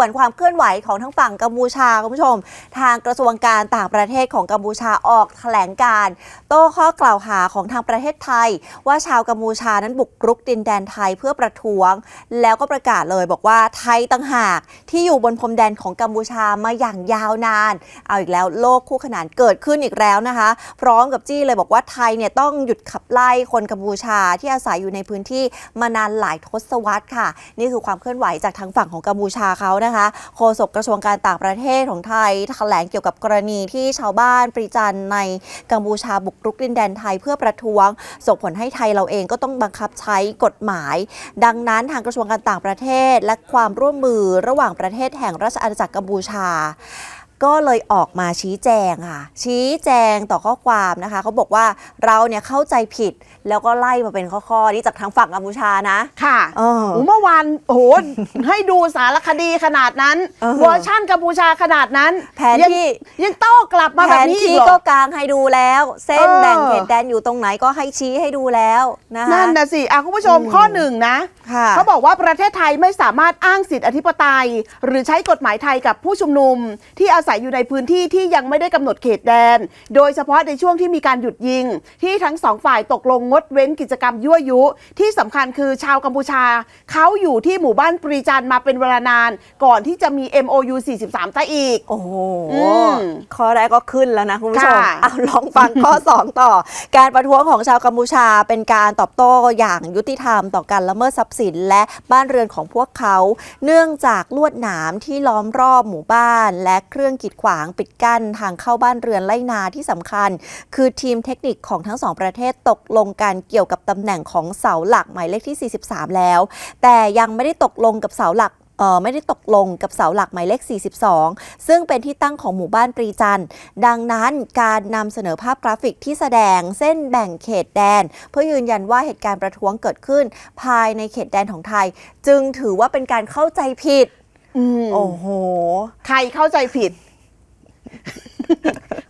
วนความเคลื่อนไหวของทั้งฝั่งกัมพูชาคุณผู้ชม ทางกระทรวงการต่างประเทศของกัมพูชาออกแถลงการ โต้ข้อกล่าวหาของทางประเทศไทย ว่าชาวกัมพูชานั้นบุกรุกดินแดนไทยเพื่อประท้วง แล้วก็ประกาศเลยบอกว่าไทยต่างหากที่อยู่บนพรมแดนของกัมพูชามาอย่างยาวนาน เอาอีกแล้วโลกคู่ขนานเกิดขึ้นอีกแล้วนะคะ พร้อมกับจี้เลยบอกว่าไทยเนี่ยต้องหยุดขับไล่คนกัมพูชาที่อาศัยอยู่ในพื้นที่มานานหลายทศวรรษค่ะ นี่คือความเคลื่อนไหวจากทางฝั่งของกัมพูชาเขานะคะโฆษกกระทรวงการต่างประเทศของไทยแถลงเกี่ยวกับกรณีที่ชาวบ้านปริจันในกัมพูชาบุกรุกดินแดนไทยเพื่อประท้วง ส่งผลให้ไทยเราเองก็ต้องบังคับใช้กฎหมาย ดังนั้นทางกระทรวงการต่างประเทศและความร่วมมือระหว่างประเทศแห่งราชอาณาจักรกัมพูชา ก็เลยออกมาชี้แจงค่ะชี้แจงต่อข้อความนะคะเขาบอกว่าเราเนี่ยเข้าใจผิดแล้วก็ไล่มาเป็นข้อๆนี่จากทางฝั่งกัมพูชานะ ค่ะเออ โอ้เมื่อวานโอ้โหให้ดูสารคดีขนาดนั้นเออ เวอร์ชั่นกัมพูชาขนาดนั้นแผนยังที่ ยังโต้กลับมาแผแบบนนี้อีที่กเหรก็อกางให้ดูแล้ว เส้นเออ แบ่งเขตแดนอยู่ตรงไหนก็ให้ชี้ให้ดูแล้วนะคะนั่นนะสิอะคุณผู้ชมอืมข้อหนึ่งนะ ค่ะ เขาบอกว่าประเทศไทยไม่สามารถอ้างสิทธิอธิปไตย หรือใช้กฎหมายไทยกับผู้ชุมนุมที่อาศัยอยู่ในพื้นที่ที่ยังไม่ได้กำหนดเขตแดน โดยเฉพาะในช่วงที่มีการหยุดยิง ที่ทั้งสองฝ่ายตกลงงดเว้นกิจกรรมยั่วยุ ที่สำคัญคือชาวกัมพูชา เขาอยู่ที่หมู่บ้านปรีจันทร์มาเป็นเวลานาน ก่อนที่จะมี MOU 43ซะอีก โอ้โหอืมข้อแรกก็ขึ้นแล้วนะคุณผู้ชมค่ะเอาลองฟังข้อ 2 ต่อ การประท้วงของชาวกัมพูชาเป็นการตอบโต้อย่างยุติธรรมต่อการละเมิดทรัพย์สิน และบ้านเรือนของพวกเขา เนื่องจากลวดหนามที่ล้อมรอบหมู่บ้านและเครื่องกีดขวางปิดกั้นทางเข้าบ้านเรือนไล่นาที่สำคัญ คือทีมเทคนิคของทั้งสองประเทศตกลงกันเกี่ยวกับตำแหน่งของเสาหลักหมายเลขที่ 43 แล้ว แต่ยังไม่ได้ตกลงกับเสาหลักเอ่อไม่ได้ตกลงกับเสาหลักหมายเลข 42 ซึ่งเป็นที่ตั้งของหมู่บ้านปรีจันทร์ดังนั้นการนำเสนอภาพกราฟิกที่แสดงเส้นแบ่งเขตแดน เพื่อยืนยันว่าเหตุการณ์ประท้วงเกิดขึ้น ภายในเขตแดนของไทย จึงถือว่าเป็นการเข้าใจผิดอืมโอ้โห ใครเข้าใจผิด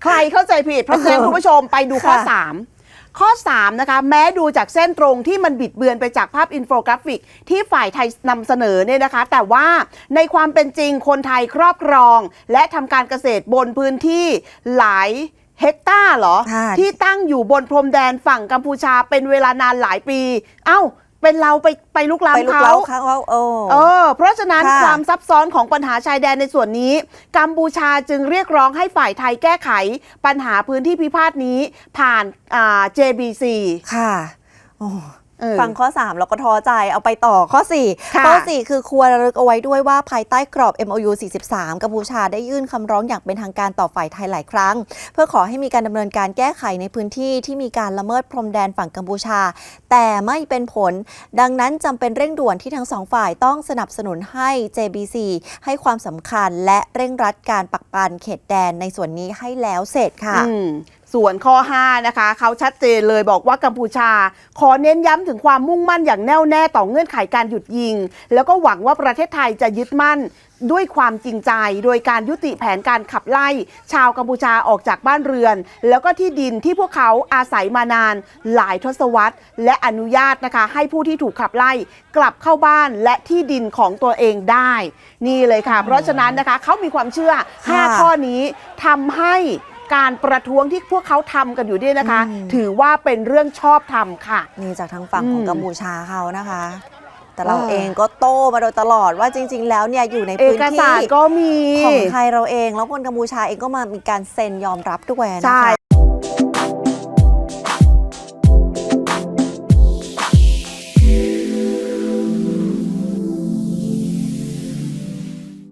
ใครเข้าใจผิด เพราะฉะนั้นคุณผู้ชมไปดูข้อ ค่ะ 3 ข้อ 3 นะคะ แม้ดูจากเส้นตรงที่มันบิดเบือนไปจากภาพอินโฟกราฟิก ที่ฝ่ายไทยนำเสนอเนี่ยนะคะ แต่ว่าในความเป็นจริงคนไทยครอบครอง และทำการเกษตรบนพื้นที่หลายเฮกตาร์เหรอ ค่ะ ที่ตั้งอยู่บนพรมแดนฝั่งกัมพูชาเป็นเวลานานหลายปี เอ้า เป็นเราไปไปลุกไปล้ำลุกเขา เล้าเขาเออ เออเพราะฉะนั้นค่ะความซับซ้อนของปัญหาชายแดนในส่วนนี้ กัมพูชาจึงเรียกร้องให้ฝ่ายไทยแก้ไข ปัญหาพื้นที่พิพาทนี้ผ่านอ่า JBC ค่ะ โอ้เออ ฟังข้อ 3 แล้วก็ท้อใจเอาไปต่อข้อ4ค่ะข้อ 4 คือควรระลึกเอาไว้ด้วยว่าภายใต้กรอบ MOU 43 กัมพูชาได้ยื่นคำร้องอย่างเป็นทางการต่อฝ่ายไทยหลายครั้ง เพื่อขอให้มีการดำเนินการแก้ไขในพื้นที่ที่มีการละเมิดพรมแดนฝั่งกัมพูชา แต่ไม่เป็นผล ดังนั้นจำเป็นเร่งด่วนที่ทั้งสองฝ่ายต้องสนับสนุนให้ JBC ให้ความสำคัญและเร่งรัดการปักปันเขตแดนในส่วนนี้ให้แล้วเสร็จค่ะอืม ส่วนข้อ 5 นะคะ เขาชัดเจนเลยบอกว่ากัมพูชา ขอเน้นย้ำถึงความมุ่งมั่นอย่างแน่วแน่ต่อเงื่อนไขการหยุดยิง แล้วก็หวังว่าประเทศไทยจะยึดมั่นด้วยความจริงใจ โดยการยุติแผนการขับไล่ ชาวกัมพูชาออกจากบ้านเรือน แล้วก็ที่ดินที่พวกเขาอาศัยมานานหลายทศวรรษ และอนุญาตนะคะ ให้ผู้ที่ถูกขับไล่ กลับเข้าบ้านและที่ดินของตัวเองได้ นี่เลยค่ะ เพราะฉะนั้นนะคะเขามีความเชื่อ 5 ข้อนี้ทำให้ การประท้วงที่พวกเขาทำกันอยู่เนี่ยนะคะ อืม ถือว่าเป็นเรื่องชอบธรรมค่ะ นี่จากทางฝั่งของอืมกัมพูชาเขานะคะ แต่เราเออ เองก็โต้มาโดยตลอดว่าจริง ๆ แล้วเนี่ยอยู่ในเอพื้นกที่สารก็มี ของไทยเราเอง แล้วคนกัมพูชาเองก็มามีการเซ็นยอมรับด้วยนะคะ ใช่